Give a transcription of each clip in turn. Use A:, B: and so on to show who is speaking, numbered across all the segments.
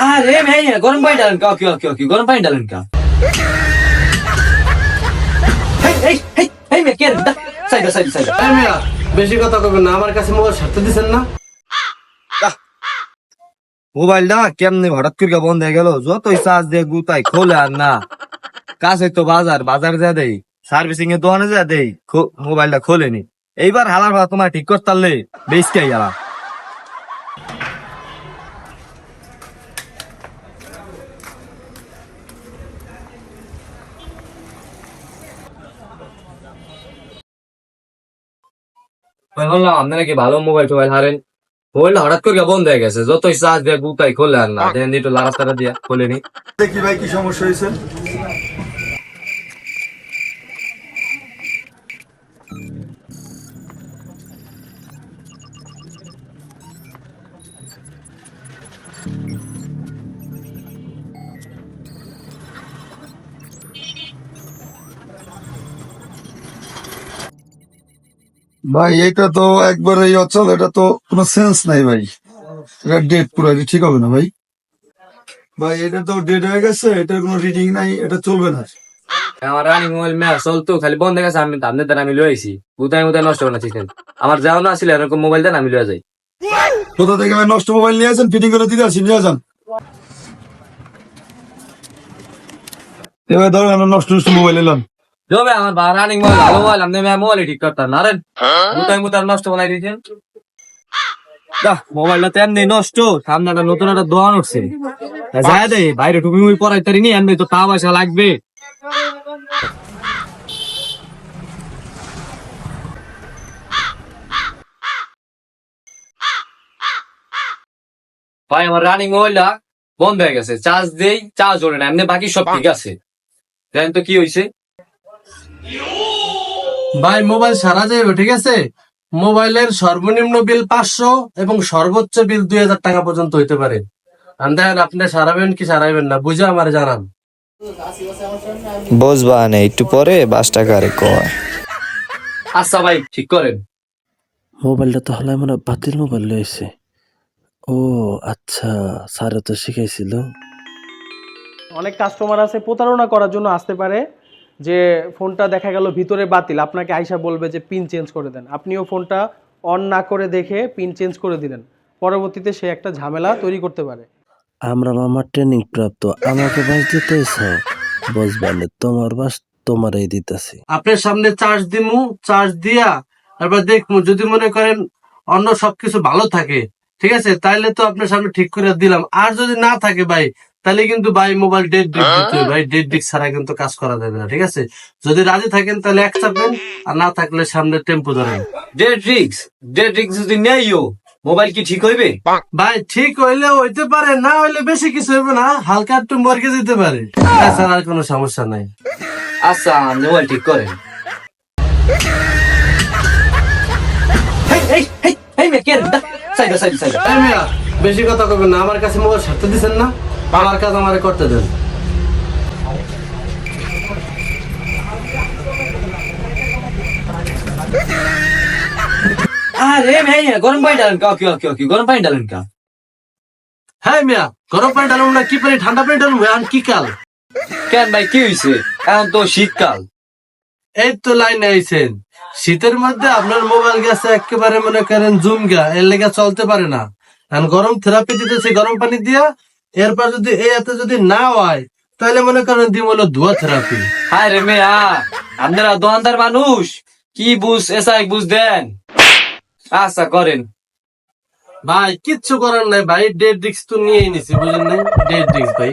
A: আরে ভাইয়া গরম পানি ডালেন কা কি কি কি গরম পানি ডালেন কা।
B: বেশি কথা কবেন না আমার কাছে মোবাইল সারতে দিছেন না।
C: মোবাইলটা কেমনে হঠাৎ করে বন্ধ হয়ে গেল? যতই চার্জ দিয়ে গুতাই খোলে আর না। কাছে তো বাজার বাজার যা দেই সার্ভিসিং এর দোকানে যা দেই খো- মোবাইলটা খোলেনি। এইবার হালার ভাড়া তোমার ঠিক করতে পারলে বেশ কে গেলাম বললাম আপনারা কি ভালো মোবাইল টোবাইল হারেন? মোবাইলটা হঠাৎ করে বন্ধ হয়ে গেছে, যতই চার্জ দিয়ে গুতাই খোলে আর না। দেন একটু লাড়াতাড়া দিয়া খোলেনি
D: দেখি ভাই কি সমস্যা হয়েছে। ভাই এটা তো একবারে অচল এটা তো কোনো সেন্স নাই ভাই। এটা ডেট পুরো ঠিক হবে না ভাই। ভাই এটা তো ডেট হয়ে গেছে এটার কোনো রিডিং নাই এটা চলবে না।
C: আমার রানিং মোবাইল ম্যাচ চলতো খালি বন্ধ গেছে আমি আপনার দ্বারা আমি লয়ে আইছি। গুতাই মুতাই নষ্ট করে না আমার যাও না আসলে এরকম মোবাইল দেন আমি লয়ে যাই।
D: কোথা থেকে ভাই নষ্ট মোবাইল নিয়ে আসেন? ফিটিং করে দিতে আসি নিয়ে যান। এবার আমরা নষ্ট নষ্ট মোবাইল এলাম
C: আমার বা রানিং মোবাইল ভালো মোবাইল আপনি মোবাইল ঠিক না রে মুতাই নষ্ট বানাই দিয়েছেন। মোবাইলটা তো এমনি নষ্ট সামনে একটা নতুন একটা দোকান উঠছে। যায় দে বাইরে টুপি মুই পরাই তারি নি এমনি তো তা পয়সা লাগবে। ভাই আমার রানিং মোবাইলটা বন্ধ হয়ে গেছে। চার্জ দেই চার্জ ওঠে না এমনি বাকি সব ঠিক আছে। জানেন তো কি হয়েছে
B: ভাই মোবাইল সারা যাইবে ঠিক আছে? মোবাইলের সর্বনিম্ন বিল পাঁচশো এবং সর্বোচ্চ বিল দুই হাজার টাকা পর্যন্ত হইতে পারে। আর দেখেন আপনি সারাবেন কি সারাবেন না বুঝে আমার জানান।
E: বুঝবা না একটু পরে পাঁচ টাকা আরে কয়
C: আচ্ছা ভাই ঠিক করেন।
F: মোবাইলটা তাহলে আমরা বাতিল মোবাইল লয়েছে ও আচ্ছা স্যারে তো শিখাইছিল।
G: অনেক কাস্টমার আছে প্রতারণা করার জন্য আসতে পারে। যে ফোনটা দেখা গেল ভিতরে বাতিল আপনাকে আইসা বলবে যে পিন চেঞ্জ করে দেন। আপনিও ফোনটা অন না করে দেখে পিন চেঞ্জ করে দিলেন। পরবর্তীতে সে একটা ঝামেলা তৈরি করতে পারে।
F: আমরা মামার ট্রেনিং প্রাপ্ত আমাকে বাস দিতেছ বুঝবা না তোমার বাস তোমারই দিতেছি।
B: আপনার সামনে চার্জ দিমু চার্জ দিয়া তারপর দেখমু যদি মনে করেন অন্য সবকিছু ভালো থাকে ঠিক আছে? তাইলে তো আপনার সামনে ঠিক করে দিলাম। আর যদি না থাকে ভাই তাহলে কিন্তু ভাই মোবাইল ডেট ডিক দিতে হবে। ভাই ডেট ডিক ছাড়া কিন্তু কাজ করা যাবে না ঠিক আছে? যদি রাজি থাকেন তাহলে এক চাপবেন আর না থাকলে সামনে টেম্পো ধরেন।
C: ডেড রিক্স ডেড রিক্স যদি নেইও মোবাইল কি ঠিক হইবে?
B: ভাই ঠিক হইলে হইতে পারে না হইলে বেশি কিছু হইবে না হালকা একটু মরকে যেতে পারে। তাছাড়া আর কোনো সমস্যা নাই।
C: আচ্ছা মোবাইল ঠিক করেন।
B: মিয়া বেশি কথা কবেন না আমার কাছে মোবাইল সারতে দিছেন না। আমার কাজ আমারে করতে দেন। হ্যাঁ ঠান্ডা পানি কি কাল?
C: কেন ভাই, কি হইছে? এখন তো শীতকাল।
B: এই তো শীতের মধ্যে আপনার মোবাইল গেছে, একেবারে মনে করেন জুম গা, এর লেগে চলতে পারে না। গরম থেরাপি দিতেছে, গরম পানি দিয়া এরপর যদি এই এতে যদি না হয় তাহলে মনে করেন দিম হলো ধোয়া থেরাপি
C: হায় রে মেয়া আপনারা দোকানদার মানুষ কি বুঝ এসা এক বুঝ দেন। আচ্ছা করেন।
B: ভাই কিচ্ছু করার নাই ভাই ডেট ডিস্ক তো নিয়ে নিছি বুঝলেন নাই? ডেট ডিস্ক ভাই।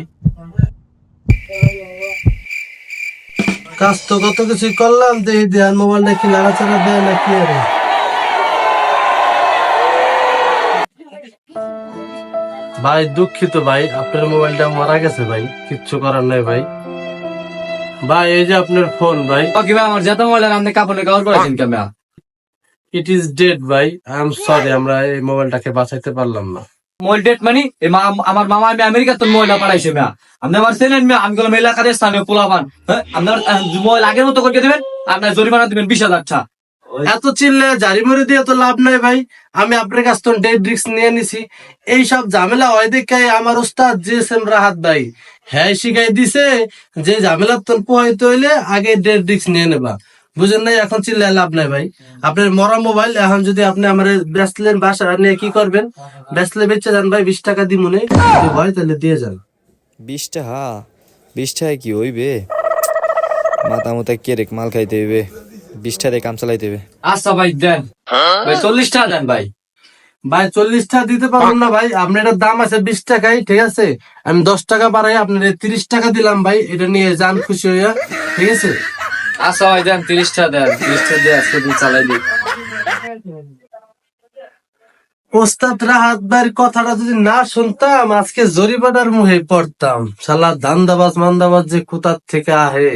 B: কাজ তো কত কিছু করলাম দেখি দেন মোবাইল নাকি নাড়াচাড়া দেয় নাকি আরে ভাই দুঃখিত ভাই আপনার মোবাইলটা মারা গেছে ভাই কিচ্ছু করার নাই ভাই। ভাই এই যে আপনার ফোন ভাই।
C: ওকে ভাই আমার যেত মোবাইল আপনি কাপড়ে কভার করেছেন কেমন
B: ইট ইজ ডেড ভাই আই এম সরি আমরা এই মোবাইলটাকে বাঁচাইতে পারলাম না।
C: মোবাইল ডেট মানে এই মা- আমার মামা আমি আমেরিকা তো মোবাইল পাঠাইছে মেয়া। আপনি আমার চেনেন মেয়া আমি গেলাম এলাকার স্থানীয় পোলাপান হ্যাঁ? আপনার মোবাইল আগের মতো করে দেবেন আপনার জরিমানা দিবেন বিশ হাজার টা
B: এত চিল্লে জারি মরে দিয়ে তো লাভ নাই ভাই। আমি আপনার কাছ থেকে ডেড রিক্স নিয়ে নিছি। এই সব ঝামেলা হয় দেখে আমার উস্তাদ ওস্তাদ জিএসএম রাহাত ভাই। হ্যাঁ শিখাই দিছে যে ঝামেলা তোর পোহাইতে হইলে আগে ডেড রিক্স নিয়ে নেবা। বুঝেন নাই? এখন চিল্লায় লাভ নাই ভাই। আপনার মরা মোবাইল এখন যদি আপনি আমার বেসলেন বাসা নিয়ে কি করবেন? বেসলে বেচে যান ভাই বিশ টাকা দি মনে হয় তাহলে দিয়ে যান।
E: বিশ টাকা? বিশ টাকা কি হইবে? মাথা মতো কেরেক মাল খাইতে হইবে। বিশ টাকা কাম চালাই হইবে
C: আচ্ছা ভাই দেন। ভাই চল্লিশ টাকা দেন ভাই।
B: ভাই চল্লিশ টাকা দিতে পারবেন না ভাই। আপনার এটার দাম আছে বিশ টাকাই ঠিক আছে? আমি দশ টাকা বাড়াই আপনার তিরিশ টাকা দিলাম ভাই। এটা নিয়ে যান খুশি হইয়া ঠিক আছে?
C: আচ্ছা ভাই দেন তিরিশ টাকা দেন। তিরিশ টাকা দিয়ে আজকে দিন চালাই দিই।
B: ওস্তাদ রাহাত ভাইয়ের কথাটা যদি না শুনতাম আজকে জরিমানার মুহে পড়তাম। শালা ধান্দাবাজ মান্দাবাজ যে কোথার থেকে আহে।